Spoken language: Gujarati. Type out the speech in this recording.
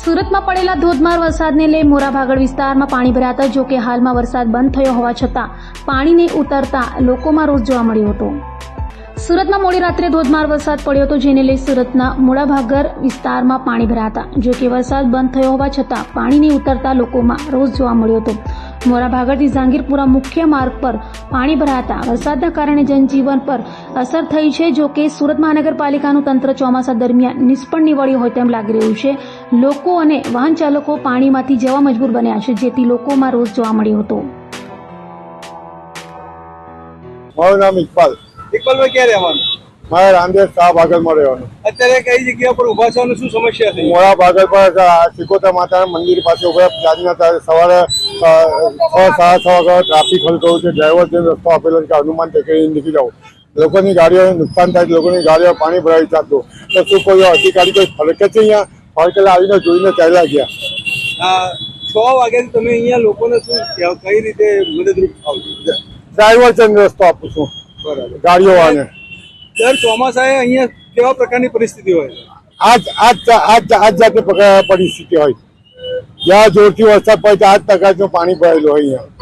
સુરતમાં પડેલા ધોધમાર વરસાદને લઈ મોરાભાગળ વિસ્તારમાં પાણી ભરાતા જો કે હાલમાં વરસાદ બંધ થયો હોવા છતાં પાણીને ઉતરતા લોકોમાં રોષ જોવા મળ્યો હતો. સુરતમાં મોડી રાત્રે ધોધમાર વરસાદ પડ્યો હતો, જેને લઈ સુરતના મોડાભાગર વિસ્તારમાં પાણી ભરાતા જો કે વરસાદ બંધ થયો હોવા છતાં પાણીને ઉતરતા લોકોમાં રોષ જોવા મળ્યો હતો. મોરાભાગરથી જાંગીરપુરા મુખ્ય માર્ગ પર પાણી ભરાતા વરસાદના કારણે જનજીવન પર અસર થઈ છે. જો કે સુરત મહાનગરપાલિકાનું તંત્ર ચોમાસા દરમિયાન નિષ્ફળ નીવડ્યું હોય તેમ લાગી રહ્યું છે. લોકો અને વાહન ચાલકો પાણીમાંથી જવા મજબૂર બન્યા છે જેથી લોકોમાં રોષ જોવા મળ્યો હતો. મારું નામ ઇકબાલ. ઇકબાલભાઈ ક્યાં રહેવાનું? મારે રામદેવ શાહ ભાગલમાં રહેવાનું. અત્યારે કઈ જગ્યા પર ઊભા છો શું સમસ્યા છે? મોડા ભાગલ પર સિકોતા માતાના મંદિર પાસે ઊભા જાતના સવારે છ સાડા છ વાગ્યા ટ્રાફિક હલકવું છે. ડ્રાઈવર જેમ રસ્તો આપેલો છે કે હનુમાન ટેકરી નીકળી જાવ લોકોની ગાડીઓને નુકસાન થાય લોકોની ગાડીઓ પાણી ભરાઈ જતું તો. શું કોઈ અધિકારી કોઈ ફરકે છે અહીંયા? ફરકેલા આવીને જોઈને ચાલ્યા ગયા. છ વાગ્યાથી તમે અહીંયા લોકોને શું કઈ રીતે મદદરૂપ થાવ ડ્રાઈવર છે રસ્તો આપું છું. બરાબર. ગાડીઓ વાળાને. દર ચોમાસાએ અહીંયા કેવા પ્રકારની પરિસ્થિતિ હોય આજ આજ આજ આજ જાતે પરિસ્થિતિ હોય જ્યાં જોરથી વરસાદ પડે ત્યાં આજ પ્રકારનું પાણી ભરેલું હોય અહીંયા.